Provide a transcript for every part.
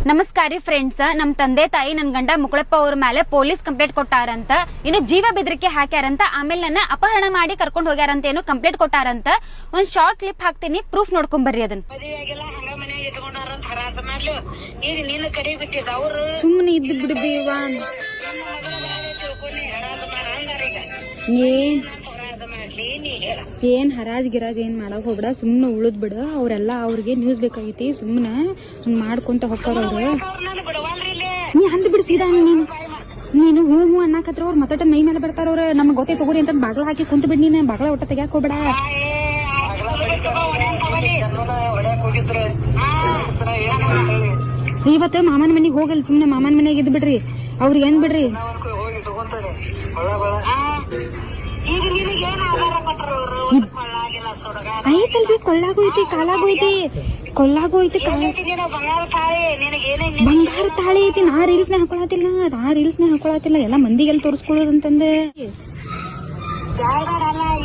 ನಮಸ್ಕಾರ ಫ್ರೆಂಡ್ಸ್ ನಮ್ ತಂದೆ ತಾಯಿ ನನ್ ಗಂಡ ಮುಕುಳಪ್ಪ ಅವ್ರ ಮೇಲೆ ಪೊಲೀಸ್ ಕಂಪ್ಲೇಂಟ್ ಕೊಟ್ಟಾರಂತ ಇನ್ನು ಜೀವ ಬೆದರಿಕೆ ಹಾಕ್ಯಾರಂತ ಆಮೇಲೆ ನನ್ನ ಅಪಹರಣ ಮಾಡಿ ಕರ್ಕೊಂಡು ಹೋಗ್ಯಾರಂತ ಏನು ಕಂಪ್ಲೇಂಟ್ ಕೊಟ್ಟಾರಂತ ಒಂದ್ ಶಾರ್ಟ್ ಕ್ಲಿಪ್ ಹಾಕ್ತೀನಿ ಪ್ರೂಫ್ ನೋಡ್ಕೊಂಡ್ ಬರ್ರಿ ಅದನ್ನ. ನಿನ್ನ ಸುಮ್ಮನೆ ಇದ್ದು ಬಿಡು ಬೇವಾ ನನ್ನ ಮಗಳ ಮೇಲೆ ತಿಳ್ಕೊಂಡು ಹರಾಜ ಮಾಡ. ಅಂದಾರ ಈಗ. ಏನ್? ಏನ್ ಹರಾಜ್ ಗಿರಾಜ್ ಏನ್ ಮಾಡಕ್ ಹೋಗ್ಬೇಡ ಸುಮ್ನೆ ಉಳಿದ್ ಬಿಡ. ಅವ್ರೆಲ್ಲ ಅವ್ರಿಗೆ ನ್ಯೂಸ್ ಬೇಕಾಗೈತಿ ಸುಮ್ನೆ ಹಂಗ್ ಮಾಡ್ಕೊಂತ ಹೋಗ್ತಾರ ಅವ್ರು. ನೀ ಅಂದ್ ಬಿಡು ಸೀದಾ ನೀನು. ನೀನು ಹೂ ಹೂ ಅನ್ನಕತ್ರ ಅವ್ರ ಮತ್ತಟ ಮೈ ಮೇಲೆ ಬರ್ತಾರ ಅವ್ರ. ನಮ್ಗೆ ಗೊತ್ತೇ ತಗೋರಿ ಅಂತ ಬಾಗ್ಲ ಹಾಕಿ ಕುಂತ ಬಿಡ್ ನೀನ್. ಬಾಗ್ಲ ಒಟ್ಟ ತೆಗ್ಯಾಕ್ ಹೋಗ್ಬೇಡ. ಇವತ್ತ ಮಾಮನ ಮನಿಗೆ ಹೋಗಲ್ ಸುಮ್ನೆ ಮಾಮನ ಮನೆಗೆ ಇದ್ ಬಿಡ್ರಿ. ಅವ್ರಿಗೆ ಏನ್ ಬಿಡ್ರಿ? ಕೊಲ್ಲಾಗೂ ಐತಿ ಕಾಲಾಗೋಯ್ತಿ. ಕೊಳ್ಳಾಗೋಯ್ತಿ ಬಂಗಾರ ತಾಳಿ ಐತಿ ನಾ ರೀಲ್ಸ್ನ ಹಾಕೊಳತಿಲ್ಲ ನಾ ರೀಲ್ಸ್ನ ಹಾಕೊಳತಿಲ್ಲ ಎಲ್ಲಾ ಮಂದಿಗೆಲ್ಲ ತೋರಿಸ್ಕೊಳ್ಳೋದಂತಂದೆ.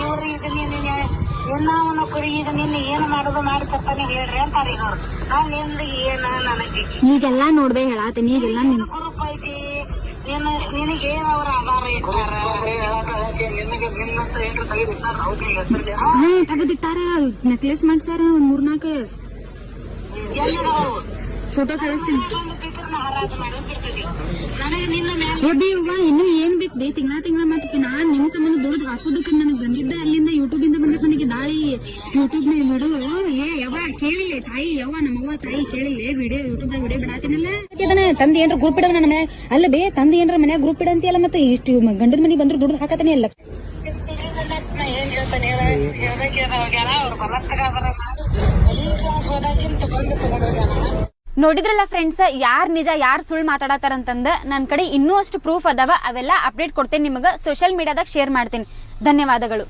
ಇವ್ರು ಎಲ್ಲವನ್ನ ಕುರಿ ಇದು ನಿನ್ನ ಏನು ಮಾಡೋದು ಮಾಡಿ ತಪ್ಪಾನೆ ಹೇಳ್ರಿ ಅಂತಾರ ಅವ್ರು ನಾನ್ನಿಂದ ಏನ ನನಗೆ? ಈಗೆಲ್ಲಾ ನೋಡ್ಬೇ ಹೇಳಾತೀನಿ ಈಗೆಲ್ಲ ನಿನ್ ಕುರುಪ್ ಐತಿ. ನಿನ್ನ ನಿನಗೆ ಏನ್ ಅವ್ರ ಆಧಾರ ಇಟ್ಟಾರ? ಹಾ ತೆಗೆದಿಟ್ಟಾರ. ನೆಕ್ಲೆಸ್ ಮಾಡ್ಸ್ಯಾರ ಒಂದ್ ಮೂರ್ನಾಕ ಫೋಟೋ ಕಳಿಸ್ತೀನಿ. ಎಬ್ಬಿ ಅವ್ವ ಇನ್ನು ಏನ್ ಬೇಕು? ಬೇ ತಿಂಗಳ ತಿಂಗಳ ಮತ್ತೆ ನಾನ್ ನಿಮ್ ಸಂಬಂಧ ದುಡ್ದು ಹಾಕೋದಕ್ಕೆ ನನಗೆ ಬಂದಿದ್ದೆ ಅಲ್ಲಿಂದ ಯೂಟ್ಯೂಬ್ ಇಂದ ಬಂದ್ರೆ ನನಗೆ ದಾಳಿ ಯೂಟ್ಯೂಬ್ನ ವಿಡಿಯೋ ಏ ತಾಯಿ ಯವ್ವ ನಮ್ಮವ್ವ ತಾಯಿ ಕೇಳಿಲ್ಲ ವಿಡಿಯೋ ಯೂಟ್ಯೂಬ್ ದಾಗ ವಿಡಿಯೋ ಬಿಡಾತಿನಲ್ಲ? ತಂದೆ ಏನ್ರ ಗ್ರೂಪ್ ಇಡವ ನನ್ನ ಮನ್ಯಾಗ? ಅಲ್ಲ ಬೇ ತಂದೆ ಏನ್ರ ಮನ್ಯಾಗ ಗ್ರೂಪ್ ಇಡಂತಿಯಲ್ಲ ಮತ್ತೆ ಇಷ್ಟು ಗಂಡನ ಮನೆಗೆ ಬಂದ್ರು ದುಡ್ದು ಹಾಕತಾನೆ ಅಲ್ಲ. ನೋಡಿದ್ರಲ್ಲ ಫ್ರೆಂಡ್ಸ್ ಯಾರ್ ನಿಜ ಯಾರ್ ಸುಳ್ಳು ಮಾತಾಡತಾರಂತಂದ ನನ್ನ ಕಡೆ ಇನ್ನೂ ಅಷ್ಟು ಪ್ರೂಫ್ ಅದಾವ ಅವೆಲ್ಲ ಅಪ್ಡೇಟ್ ಕೊಡ್ತೇನೆ ನಿಮಗೆ ಸೋಷಿಯಲ್ ಮೀಡಿಯಾದಾಗ ಶೇರ್ ಮಾಡ್ತೀನಿ. ಧನ್ಯವಾದಗಳು.